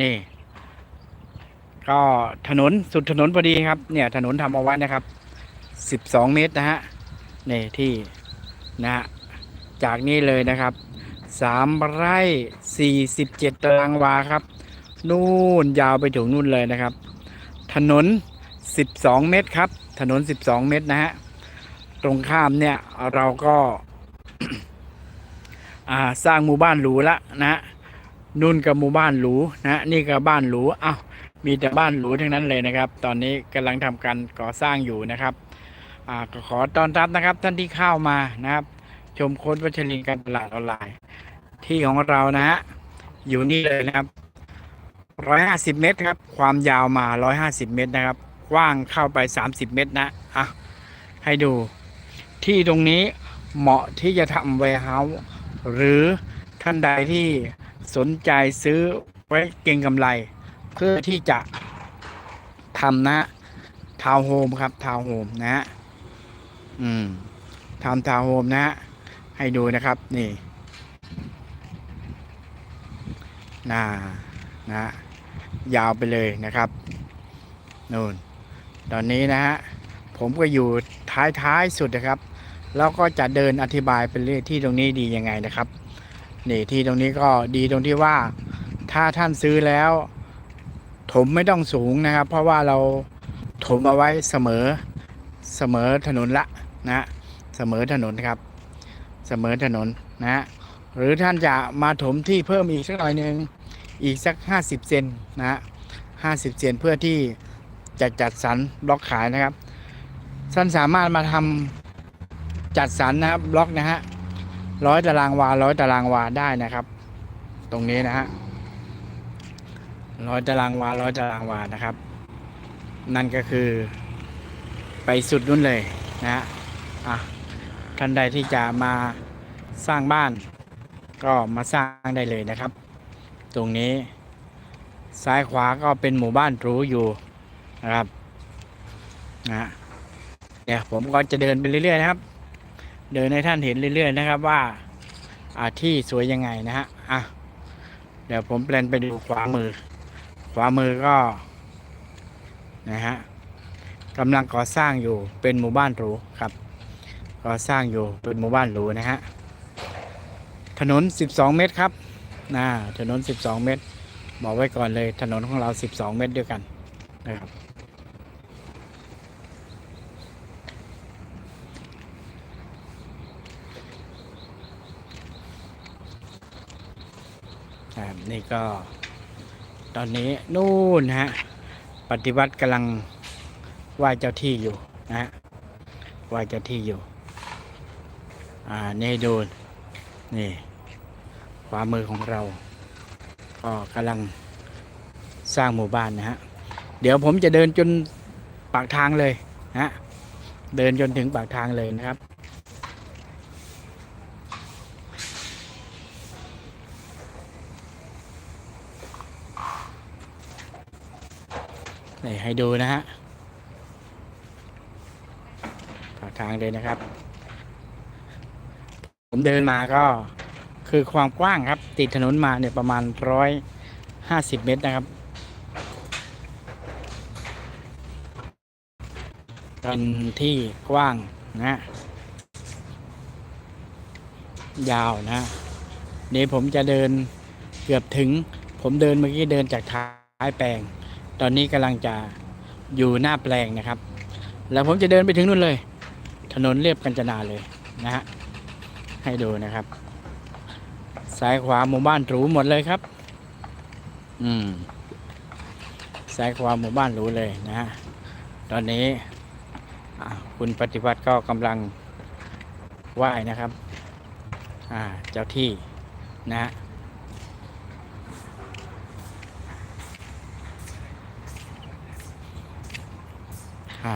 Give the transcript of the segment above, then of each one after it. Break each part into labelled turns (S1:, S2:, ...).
S1: นี่ ก็ถนนสุดถนนพอดีครับ เนี่ยถนนทำเอาไว้นะครับ12เมตรนะฮะนี่ที่นะฮะจากนี้เลยนะครับ3ไร่47ตารางวาครับ นู่นยาวไปถึงนู่นเลยนะครับ ถนน12เมตรครับ ถนน12เมตรนะฮะตรงข้ามเนี่ยเราก็สร้างหมู่บ้านหรูละนะฮะ นู่นกับหมู่บ้านหรูนะฮะนี่ก็บ้านหรูอ้าวมีแต่บ้านหรูทั้งนั้นเลยนะครับ ตอนนี้กำลังทำการก่อสร้างอยู่นะครับอ่าก็ขอต้อนรับนะครับ ท่านที่เข้ามานะครับ ชมโค้ดวัชรินการตลาดออนไลน์ ที่ของเรานะฮะอยู่นี่เลยนะครับ150เมตรครับ ความยาวมา150เมตรนะครับกว้างเข้าไป30เมตรนะอะให้ดู ที่ตรงนี้เหมาะที่จะทำ warehouse หรือท่านใดที่ สนใจซื้อไว้เก็งกำไร เพื่อที่จะทำนะทาวน์โฮมครับทาวน์โฮมนะฮะอืมทำทาวน์โฮมนะฮะให้ดูนะครับ นี่น่านะฮะยาวไปเลยนะครับนู่นตอนนี้นะฮะผมก็อยู่ท้ายท้ายสุดนะครับ แล้วก็จะเดินอธิบายไปเรื่อยที่ตรงนี้ดียังไงนะครับ นี่ที่ตรงนี้ก็ดีตรงที่ว่าถ้าท่านซื้อแล้ว ถมไม่ต้องสูงนะครับ เพราะว่าเราถมเอาไว้เสมอเสมอถนนละนะเสมอถนนครับ เสมอถนนนะหรือท่านจะมาถมที่เพิ่มอีกสักหน่อยหนึ่งอีกสัก 50 เซนนะฮะ50เซนเพื่อที่จะจัดสรรบล็อกขายนะครับท่านสามารถมาทำจัดสรรนะครับบล็อกนะฮะ ร้อยตารางวาร้อยตารางวาได้นะครับ ตรงนี้นะฮะร้อยตารางวาร้อยตารางวานะครับ นั่นก็คือ ไปสุดนู้นเลยนะฮะอะท่านใดที่จะมาสร้างบ้าน ก็มาสร้างได้เลยนะครับ ตรงนี้ ซ้ายขวาก็เป็นหมู่บ้านหรูอยู่นะครับนะฮะเดี๋ยวผมก็จะเดินไปเรื่อยๆนะครับ เดินให้ท่านเห็นเรื่อย ๆ นะครับว่าอาที่สวยยังไงนะฮะอะเดี๋ยวผมแปลนไปดูขวามือ ขวามือก็นะฮะกำลังก่อสร้างอยู่เป็นหมู่บ้านหรูครับก่อสร้างอยู่เป็นหมู่บ้านหรูนะฮะถนน 12 เมตรครับนะถนน 12 เมตร บอกไว้ก่อนเลยถนนของเรา 12 เมตรด้วยกันนะครับ ครับนี่ก็ ตอนนี้นู่นฮะปฏิวัติกำลังไหว้เจ้าที่อยู่นะฮะไหว้เจ้าที่อยู่ อ่านี่ดูนี่ขวามือของเราก็กำลังสร้างหมู่บ้านนะฮะเดี๋ยวผมจะเดินจนปากทางเลยนะฮะเดินจนถึงปากทางเลยนะครับ นี่ให้ดูนะฮะปาทางเลยนะครับ ผมเดินมาก็คือความกว้างครับ ติดถนนมาเนี่ยประมาณร้อยห้าสิบเมตรนะครับเป็นที่กว้างนะ ยาวนะนี่ผมจะเดินเกือบถึง ผมเดินเมื่อกี้เดินจากท้ายแปลง ตอนนี้กำลังจะอยู่หน้าแปลงนะครับ แล้วผมจะเดินไปถึงนู่นเลย ถนนเรียบกัญจนาเลยนะฮะให้ดูนะครับซ้ายขวาหมู่บ้านหรูหมดเลยครับ อืมซ้ายขวาหมู่บ้านหรูเลยนะฮะตอนนี้คุณปฏิวัติก็กำลังไหว้นะครับ อ่าเจ้าที่นะฮะ อ่า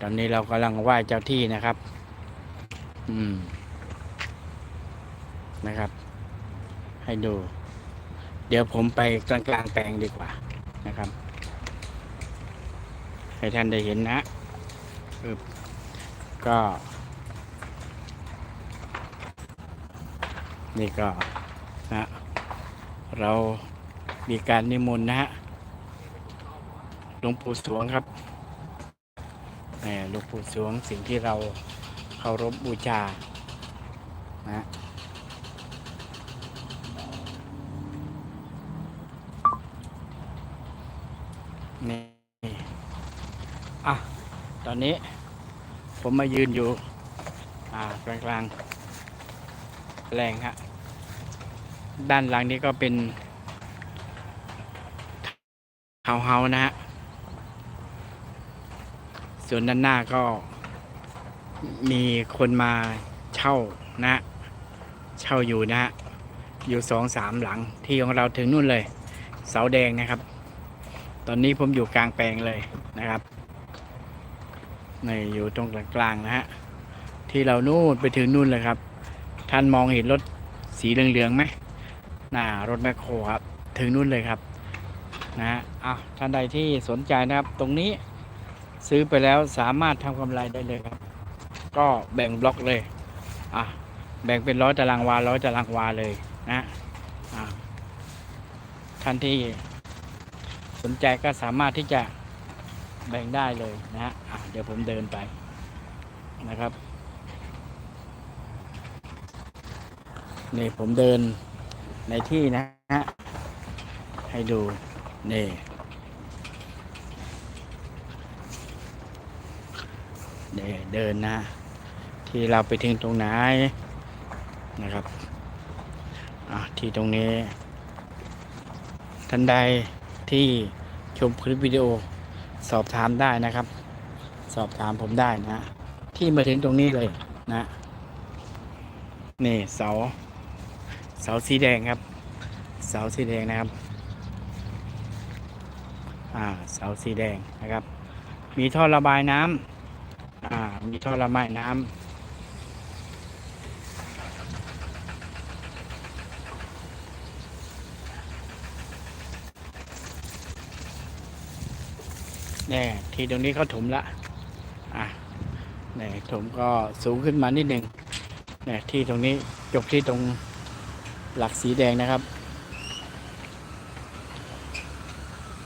S1: ตอนนี้เรากำลังไหว้เจ้าที่นะครับ อืม นะครับ ให้ดู เดี๋ยวผมไปกลางกลางๆแปลงดีกว่านะครับ ให้ท่านได้เห็นนะก็ นี่ก็นะเรามีการนิมนต์นะฮะหลวงปู่สวงครับ หลวงปู่สวงสิ่งที่เราเคารพบูชานะฮะนี่อะ ตอนนี้ผมมายืนอยู่ อ่ากลางกลางแรงฮะด้านหลังนี้ก็เป็นเฮาเฮานะฮะ ส่วนด้านหน้าก็มีคนมาเช่านะ เช่าอยู่นะฮะอยู่สองสามหลังที่ของเราถึงนู่นเลย เสาแดงนะครับ ตอนนี้ผมอยู่กลางแปลงเลยนะครับในอยู่ตรงกลางๆนะฮะที่เรานู่นไปถึงนู่นเลยครับ ท่านมองเห็นรถสีเหลืองๆไหมน่ารถแมคโครครับ ถึงนู่นเลยครับนะฮะอ้าวท่านใดที่สนใจนะครับ ตรงนี้ ซื้อไปแล้วสามารถทำกำไรได้เลยครับ ก็แบ่งบล็อกเลย อะ แบ่งเป็นร้อยตารางวาร้อยตารางวาเลยนะอ่าท่านที่สนใจก็สามารถที่จะแบ่งได้เลยนะฮะอะเดี๋ยวผมเดินไปนะครับนี่ผมเดินในที่นะฮะให้ดูนี่ เดินนะ ที่เราไปถึงตรงไหนนะครับที่ตรงนี้ท่านใดที่ชมคลิปวิดีโอสอบถามได้นะครับ สอบถามผมได้นะ ที่มาถึงตรงนี้เลยนะนี่เสา เสาสีแดงครับ เสาสีแดงนะครับอ่าเสาสีแดงนะครับ มีท่อระบายน้ำ มีท่อระบายน้ำเนี่ยที่ตรงนี้เขาถมละ อะเนี่ยถมก็สูงขึ้นมานิดหนึ่งเนี่ยที่ตรงนี้จบที่ตรงหลักสีแดงนะครับ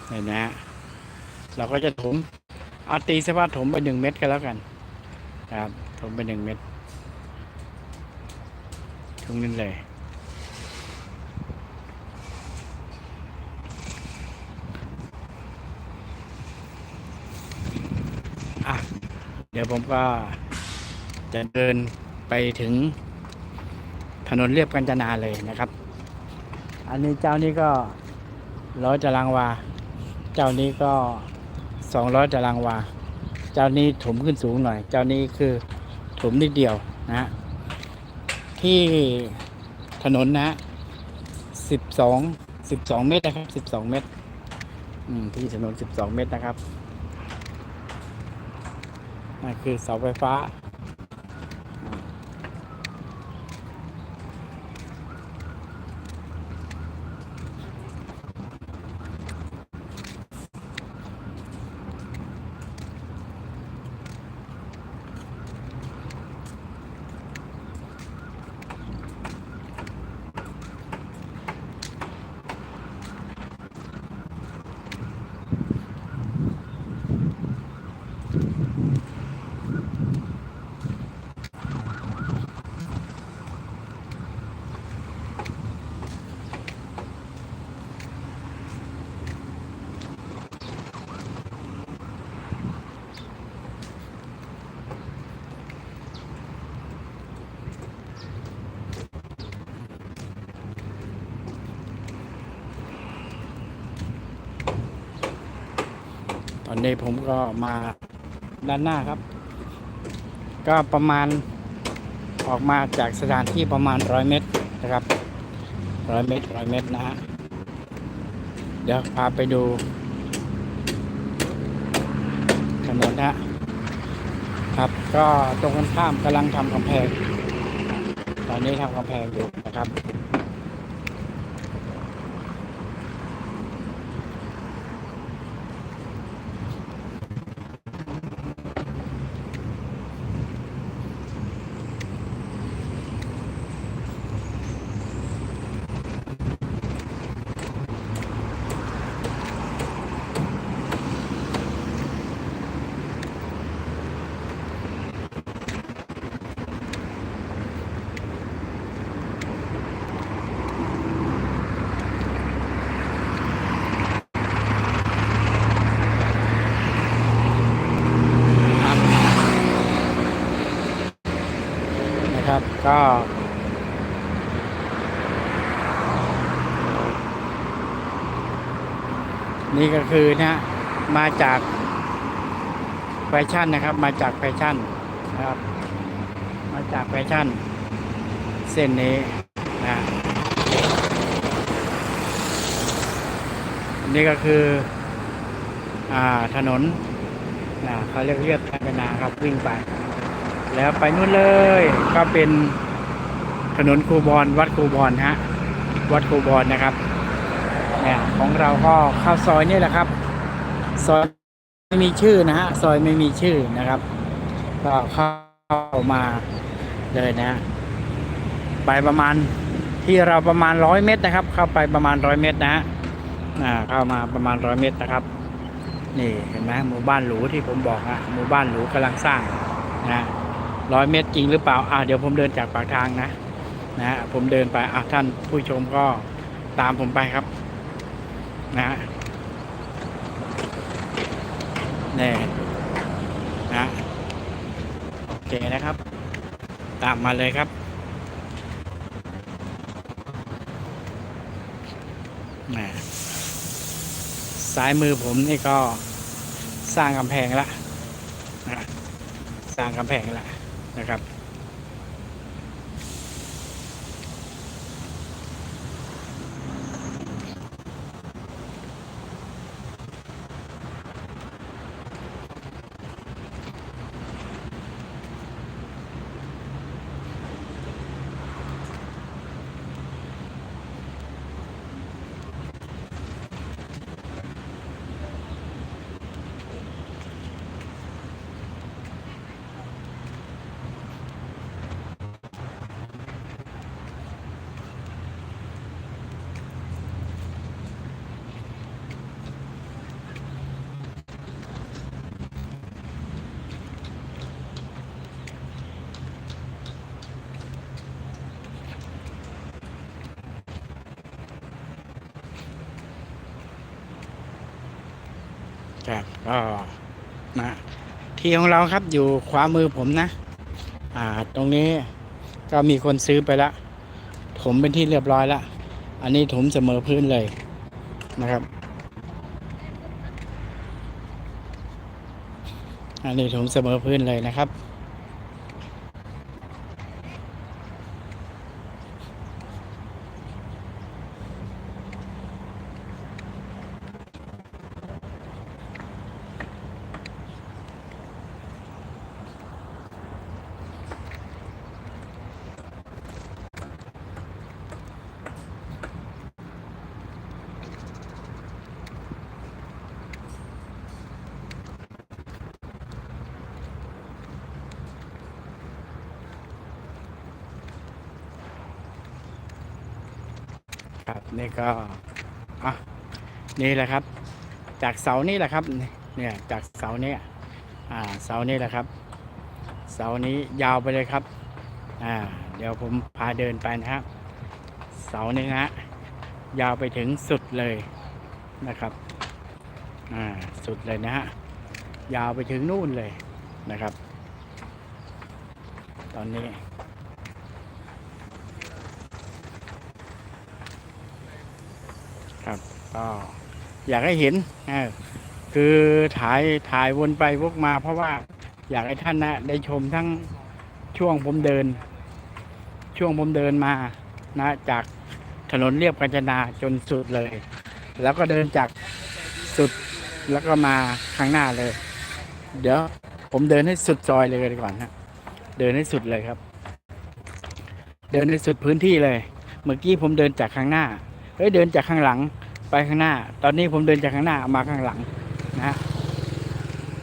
S1: เห็นนะเราก็จะถมเอาตีสภาพถมไปหนึ่งเม็ดกันแล้วกัน ครับถมไปหนึ่งเม็ดตรงนี้เลย อะ เดี๋ยวผมก็จะเดินไปถึงถนนเรียบกัญจนาเลยนะครับ อันนี้เจ้านี้ก็ร้อยตารางวา เจ้านี้ก็สองร้อยตารางวา เจ้านี้ถมขึ้นสูงหน่อย เจ้านี้คือถมนิดเดียวนะฮะที่ถนนนะสิบสองสิบสองเมตรนะครับสิบสองเมตรที่ถนนสิบสองเมตรนะครับนั่นคือเสาไฟฟ้า นนี้ผมก็มาด้านหน้าครับ ก็ประมาณออกมาจากสถานที่ประมาณร้อยเมตรนะครับร้อยเมตรร้อยเมตรนะฮะเดี๋ยวพาไปดูถนนนะฮะครับ ก็ตรงกันข้ามกำลังทำกำแพง ตอนนี้ทำกำแพงอยู่นะครับ ก็นี่ก็คือนะมาจากแฟชั่นนะครับ มาจากแฟชั่นนะครับ มาจากแฟชั่น เส้นนี้นะนี่ก็คือ อ่าถนนนะเขาเรียกเรียบทางนาครับวิ่งไป แล้วไปนู่นเลย ก็เป็นถนนคูบอลวัดคูบอลฮะ วัดคูบอลนะครับเนี่ยของเราก็เข้าซอยนี่แหละครับ ซอยไม่มีชื่อนะฮะ ซอยไม่มีชื่อนะครับ ก็เข้ามาเลยนะฮะไปประมาณที่เราประมาณร้อยเมตรนะครับ เข้าไปประมาณร้อยเมตรนะฮะอ่าเข้ามาประมาณร้อยเมตรนะครับ นี่เห็นไหมหมู่บ้านหรูที่ผมบอกฮะหมู่บ้านหรูกำลังสร้างนะ ร้อยเมตรจริงหรือเปล่าอ่าเดี๋ยวผมเดินจากปากทางนะนะฮะผมเดินไปอะท่านผู้ชมก็ตามผมไปครับ นะฮะนี่นะโอเคนะครับ ตามมาเลยครับนะซ้ายมือผมนี่ก็สร้างกำแพงละนะสร้างกำแพงละ นะครับ ครับก็นะที่ของเราครับอยู่ขวามือผมนะ อ่า ตรงนี้ก็มีคนซื้อไปละถมเป็นที่เรียบร้อยละอันนี้ถมเสมอพื้นเลยนะครับ อันนี้ถมเสมอพื้นเลยนะครับ นี่ก็อะนี่แหละครับ จากเสานี่แหละครับเนี่ยจากเสาเนี่ยอ่าเสานี่แหละครับ เสานี้ยาวไปเลยครับอ่าเดี๋ยวผมพาเดินไปนะครับ เสานี้นะฮะยาวไปถึงสุดเลยนะครับอ่าสุดเลยนะฮะยาวไปถึงนู่นเลยนะครับ ตอนนี้ ครับ ก็อยากให้เห็นคือถ่ายถ่ายวนไปวกมา เพราะว่าอยากให้ท่านนะได้ชมทั้งช่วงผมเดิน ช่วงผมเดินมานะ จากถนนเรียบกาญจนาจนสุดเลย แล้วก็เดินจากสุดแล้วก็มาข้างหน้าเลย เดี๋ยวผมเดินให้สุดซอยเลยดีกว่อนนะเดินให้สุดเลยครับ เดินให้สุดพื้นที่เลย เมื่อกี้ผมเดินจากข้างหน้าเฮ้ยเดินจากข้างหลัง ไปข้างหน้า ตอนนี้ผมเดินจากข้างหน้ามาข้างหลังนะฮะ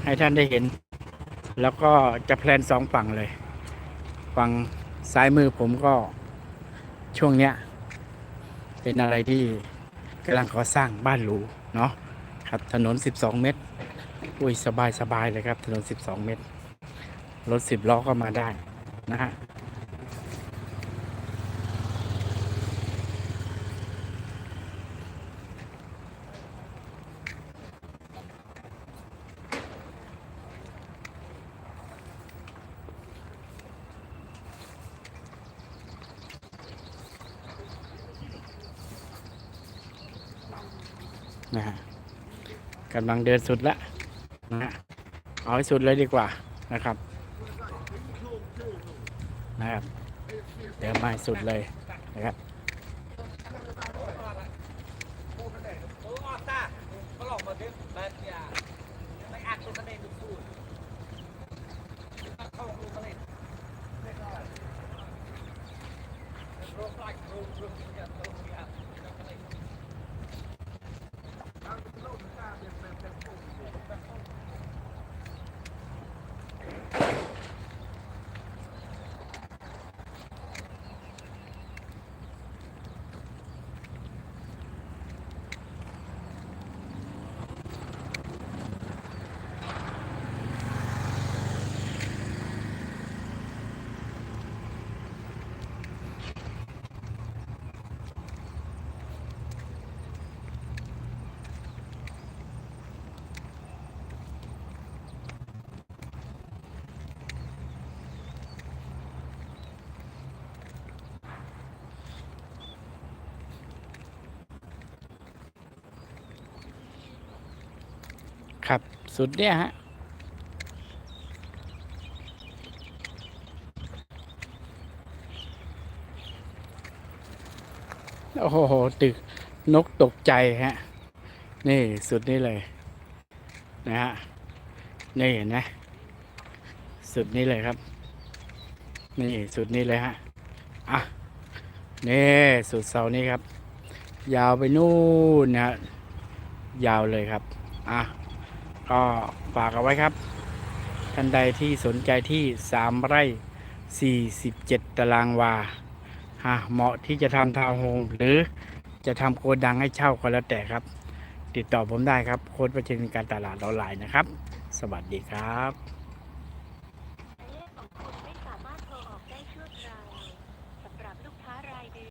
S1: ให้ท่านได้เห็น แล้วก็จะแพลนสองฝั่งเลย ฝั่งซ้ายมือผมก็ช่วงเนี้ย เป็นอะไรที่กำลังก่อสร้างบ้านหรูเนาะครับถนน 12 เมตร อุ้ยสบายสบายเลยครับ ถนน 12 เมตร รถ 10 ล้อก็มาได้นะฮะ นะฮะกำลังเดินสุดละนะฮะเอาให้สุดเลยดีกว่านะครับนะครับ เดินมาสุดเลย สุดเนี่ยฮะโอ้โห ตึกนกตกใจฮะ นี่สุดนี่เลย นะฮะ นี่เห็นไหมสุดนี้เลยครับ นี่สุดนี้เลยฮะ อะ นี่สุดเสานี้ครับ ยาวไปนู่นนะฮะ ยาวเลยครับ อะ ก็ฝากเอาไว้ครับ ท่านใดที่สนใจที่ 3 ไร่ 47 ตารางวาฮะเหมาะที่จะทำทาวน์โฮมหรือจะทำโกดังให้เช่าก็แล้วแต่ครับ ติดต่อผมได้ครับ โค้ดประชินการตลาดออนไลน์นะครับ สวัสดีครับ